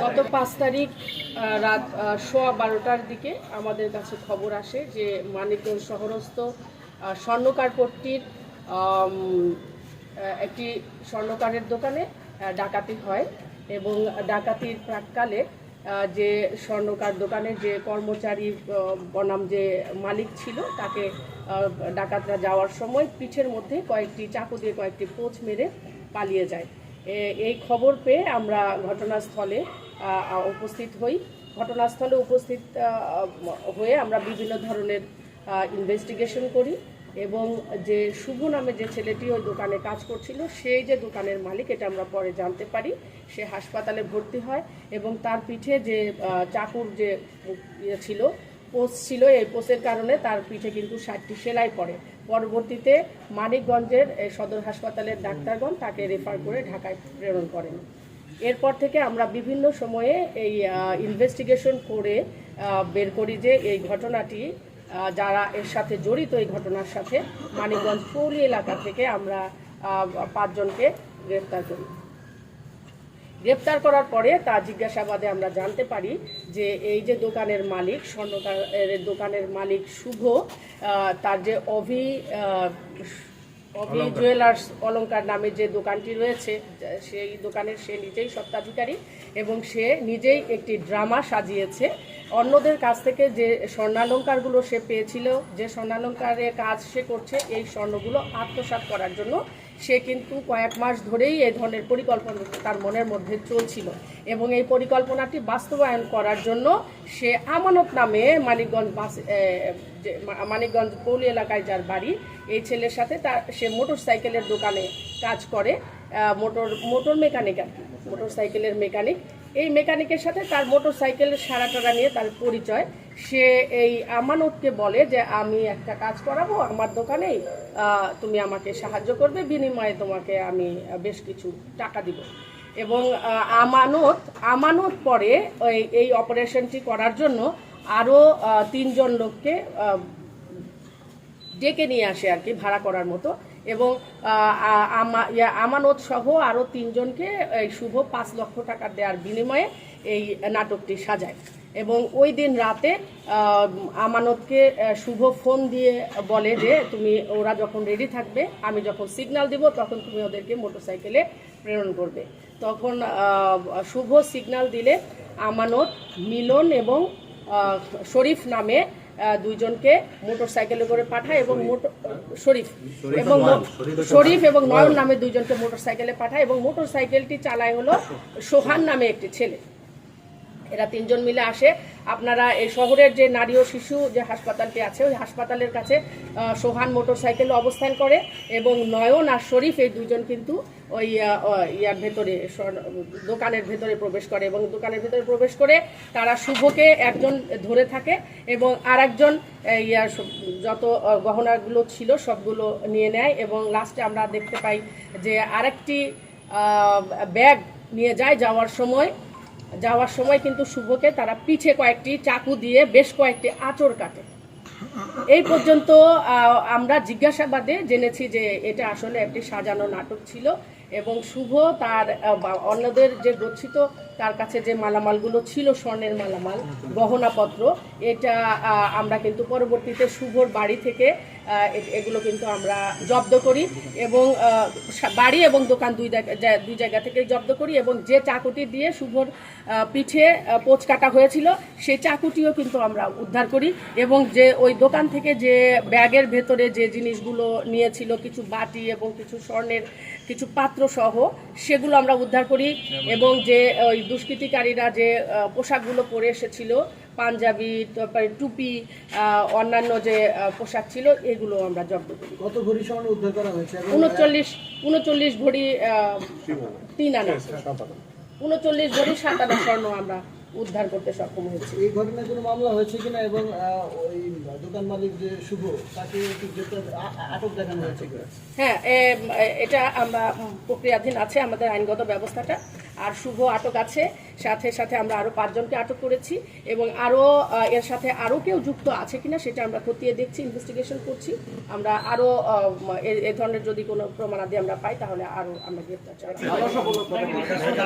গত পাঁচ তারিখ রাত সোয়া বারোটার দিকে আমাদের কাছে খবর আসে যে মানিকগঞ্জ শহরস্থ স্বর্ণকারপট্টির স্বর্ণকার পট্টির একটি স্বর্ণকারের দোকানে ডাকাতি হয় এবং ডাকাতির প্রাককালে যে স্বর্ণকার দোকানের যে কর্মচারী বনাম যে মালিক ছিল, তাকে ডাকাতরা যাওয়ার সময় পিঠের মধ্যে কয়েকটি চাকু দিয়ে কয়েকটি পোচ মেরে পালিয়ে যায়। এই খবর পেয়ে আমরা ঘটনাস্থলে উপস্থিত হই। ঘটনাস্থলে উপস্থিত হয়ে আমরা বিভিন্ন ধরনের ইনভেস্টিগেশন করি। এবং যে শুভ নামে যে ছেলেটি ওই দোকানে কাজ করছিল, সেই যে দোকানের মালিক, এটা আমরা পরে জানতে পারি। সে হাসপাতালে ভর্তি হয় এবং তার পিঠে যে চাকুর যে ইয়ে ছিল, পোষ ছিল, এই পোষের কারণে তার পিঠে কিন্তু ষাটটি সেলাই পড়ে। পরবর্তীতে মানিকগঞ্জের সদর হাসপাতালের ডাক্তারগণ তাকে রেফার করে ঢাকায় প্রেরণ করেন। এরপর থেকে আমরা বিভিন্ন সময়ে এই ইনভেস্টিগেশন করে বের করি যে এই ঘটনাটি যারা এর সাথে জড়িত এই ঘটনার সাথে মানিকগঞ্জ পৌলি এলাকা থেকে আমরা পাঁচজনকে গ্রেফতার করি। গ্রেপ্তার করার পরে তার জিজ্ঞাসাবাদে আমরা জানতে পারি যে এই যে দোকানের মালিক স্বর্ণকার দোকানের মালিক শুভ তার যে অভি অভি জুয়েলার্স অলঙ্কার নামে যে দোকানটি রয়েছে সেই দোকানের সে নিজেই সত্ত্বাধিকারী এবং সে নিজেই একটি ড্রামা সাজিয়েছে। অন্যদের কাছ থেকে যে স্বর্ণালঙ্কারগুলো সে পেয়েছিল, যে স্বর্ণালঙ্কারের কাজ সে করছে, এই স্বর্ণগুলো আত্মসাৎ করার জন্য সে কিন্তু কয়েক মাস ধরেই এই ধরনের পরিকল্পনা তার মনের মধ্যে চলছিল এবং এই পরিকল্পনাটি বাস্তবায়ন করার জন্য সে আমানত নামে মানিকগঞ্জ বাস মানিকগঞ্জ পৌলি এলাকায় যার বাড়ি, এই ছেলের সাথে তার, সে মোটর সাইকেলের দোকানে কাজ করে মোটর মোটর মেকানিক আর কি মোটর সাইকেলের মেকানিক। এই মেকানিকের সাথে তার মোটর সাইকেলের সারাটারা নিয়ে তার পরিচয়। সে এই আমানতকে বলে যে, আমি একটা কাজ করাবো, আমার দোকানেই তুমি আমাকে সাহায্য করবে, বিনিময়ে তোমাকে আমি বেশ কিছু টাকা দিব। এবং আমানত আমানত পরে ওই এই অপারেশনটি করার জন্য আরও তিনজন লোককে ডেকে নিয়ে আসে আর কি, ভাড়া করার মতো। এবং আমানত সহ আরও তিনজনকে এই শুভ পাঁচ লক্ষ টাকা দেওয়ার বিনিময়ে এই নাটকটি সাজায়। এবং ওই দিন রাতে আমানতকে শুভ ফোন দিয়ে বলে যে তুমি, ওরা যখন রেডি থাকবে, আমি যখন সিগনাল দিব, তখন তুমি ওদেরকে মোটরসাইকেলে প্রেরণ করবে। তখন শুভ সিগনাল দিলে আমানত মিলন এবং শরীফ নামে দুইজনকে মোটর সাইকেলে করে পাঠায় এবং মোটর শরীফ। এবং শরীফ এবং নয়ন। নামে দুইজনকে মোটর সাইকেলে পাঠায় এবং মোটর সাইকেলটি চালায় হলো সোহান নামে একটি ছেলে। এরা তিনজন মিলে আসে। আপনারা এই শহরের যে নারী ও শিশু যে হাসপাতালটি আছে, ওই হাসপাতালের কাছে সোহান মোটর সাইকেলে অবস্থান করে এবং নয়ন আর শরীফ এই দুজন কিন্তু ওই ইয়ার ভেতরে দোকানের ভেতরে প্রবেশ করে এবং দোকানের ভেতরে প্রবেশ করে তারা শুভকে একজন ধরে থাকে এবং আর একজন ইয়ার যত গহনাগুলো ছিল সবগুলো নিয়ে নেয় এবং লাস্টে আমরা দেখতে পাই যে আরেকটি ব্যাগ নিয়ে যায় যাওয়ার সময় যাওয়ার সময় কিন্তু শুভকে তারা পিঠে কয়েকটি চাকু দিয়ে বেশ কয়েকটি আচর কাটে। এই পর্যন্ত আমরা জিজ্ঞাসাবাদে জেনেছি যে এটা আসলে একটি সাজানো নাটক ছিল এবং শুভ তার অন্যদের যে গচ্ছিত তার কাছে যে মালামালগুলো ছিল, স্বর্ণের মালামাল, গহনাপত্র, এটা আমরা কিন্তু পরবর্তীতে শুভর বাড়ি থেকে এগুলো কিন্তু আমরা জব্দ করি এবং বাড়ি এবং দোকান দুই দুই জায়গা থেকে জব্দ করি এবং যে চাকুটি দিয়ে শুভর পিঠে পোঁচ কাটা হয়েছিল সেই চাকুটিও কিন্তু আমরা উদ্ধার করি এবং যে ওই দোকান থেকে যে ব্যাগের ভেতরে যে জিনিসগুলো নিয়েছিল, কিছু বাটি এবং কিছু স্বর্ণের কিছু পাত্র সহ সেগুলো আমরা উদ্ধার করি এবং যে ওই দুষ্কৃতিকারীরা যে পোশাকগুলো পরে এসেছিল পাঞ্জাবি তারপরে টুপি অন্যান্য যে পোশাক ছিল এগুলো আমরা জব্দ করি। কত ভরি স্বর্ণ উদ্ধার করা হয়েছে? উনচল্লিশ উনচল্লিশ ভরি তিন আনা। উনচল্লিশ ভরি সাত আনা স্বর্ণ আমরা উদ্ধার করতে সক্ষম হয়েছে। এই ঘটনায় কোনো মামলা হয়েছে কিনা এবং ওই দোকান মালিক যে শুভ তাকে আটক দেখানো হয়েছে কিনা? হ্যাঁ এটা আমরা প্রক্রিয়াধীন আছে আমাদের আইনগত ব্যবস্থাটা। আর শুভ আটক আছে। সাথে সাথে আমরা আরও পাঁচজনকে আটক করেছি এবং আরও আহ, এর সাথে আরও কেউ যুক্ত আছে কিনা সেটা আমরা খতিয়ে দেখছি ইনভেস্টিগেশন করছি। আমরা আরও আহ, এ- ধরনের যদি কোনো প্রমাণাদি আমরা পাই তাহলে আরও আমরা গ্রেপ্তার বিষয়ে